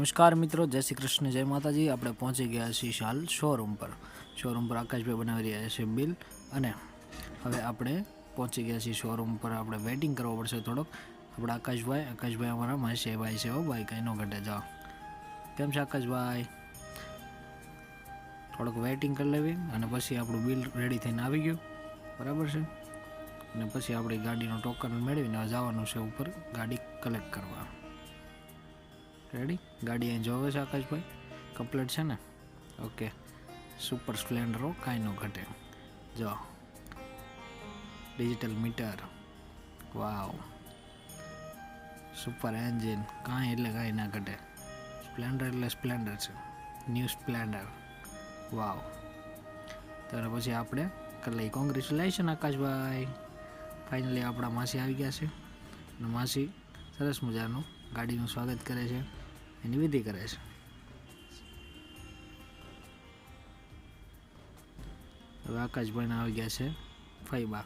નમસ્કાર મિત્રો, જય શ્રી કૃષ્ણ, જય માતાજી. આપણે પહોંચી ગયા છીએ શાલ શોરૂમ પર. શોરૂમ પર આકાશભાઈ બનાવી રહ્યા છે બિલ. અને હવે આપણે પહોંચી ગયા છીએ શોરૂમ પર. આપણે વેઇટિંગ કરવો પડશે થોડોક. આપણે આકાશભાઈ આકાશભાઈ અમારા માસી ભાઈ છે હો ભાઈ, કંઈ ન ઘટે, જાઓ. કેમ છે આકાશભાઈ? થોડોક વેઇટિંગ કરી લેવી અને પછી આપણું બિલ રેડી થઈને આવી ગયું. બરાબર છે? અને પછી આપણી ગાડીનું ટોકન મેળવીને જવાનું છે ઉપર ગાડી કલેક્ટ કરવા. રેડી ગાડી અહીં જોવે છે આકાશભાઈ? કમ્પ્લીટ છે ને? ઓકે સુપર સ્પ્લેન્ડરો કાંઈ ન ઘટે. જો. ડિજિટલ મીટર વાવ સુપર એન્જિન કાંઈ એટલે કાંઈ ના ઘટે. સ્પ્લેન્ડર એટલે સ્પ્લેન્ડર છે. ન્યૂ સ્પ્લેન્ડર વાવ ત્યારે પછી આપણે કલાઈ કોંગ્રેચ્યુલેશન આકાશભાઈ. ફાઇનલી આપણા માસી આવી ગયા છે. અને માસી સરસ મજાનું ગાડીનું સ્વાગત કરે છે. એની વિધિ કરે છે. હવે આકાશભાઈના આવી ગયા છે ફૈબા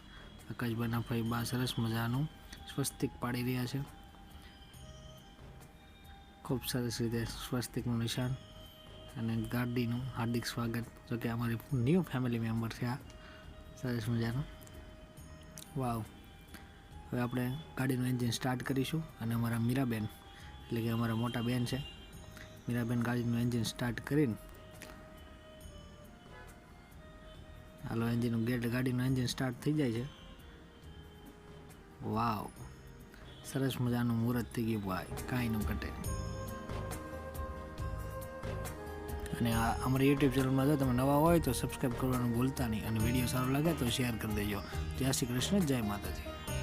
આકાશભાઈના ફૈબા સરસ મજાનું સ્વસ્તિક પાડી રહ્યા છે. ખૂબ સરસ રીતે સ્વસ્તિકનું નિશાન અને ગાડીનું હાર્દિક સ્વાગત. જો કે અમારી ન્યૂ ફેમિલી મેમ્બર છે આ. સરસ મજાનું. વાવ. હવે આપણે ગાડીનું એન્જિન સ્ટાર્ટ કરીશું અને અમારા મીરાબેન એટલે કે અમારા મોટા બેન છે. મીરાબેન ગાડીનું એન્જિન સ્ટાર્ટ કરીને. હાલો, એન્જિનનું ગેટ, ગાડીનું એન્જિન સ્ટાર્ટ થઈ જાય છે. વાવ. સરસ મજાનું મુહૂર્ત થઈ ગયું ભાઈ. કાંઈ ન ઘટે. અને આ અમારી યુટ્યુબ ચેનલમાં જો તમે નવા હોય તો સબસ્ક્રાઈબ કરવાનું ભૂલતા નહીં. અને વીડિયો સારો લાગે તો શેર કરી દેજો. જય શ્રી કૃષ્ણ, જય માતાજી.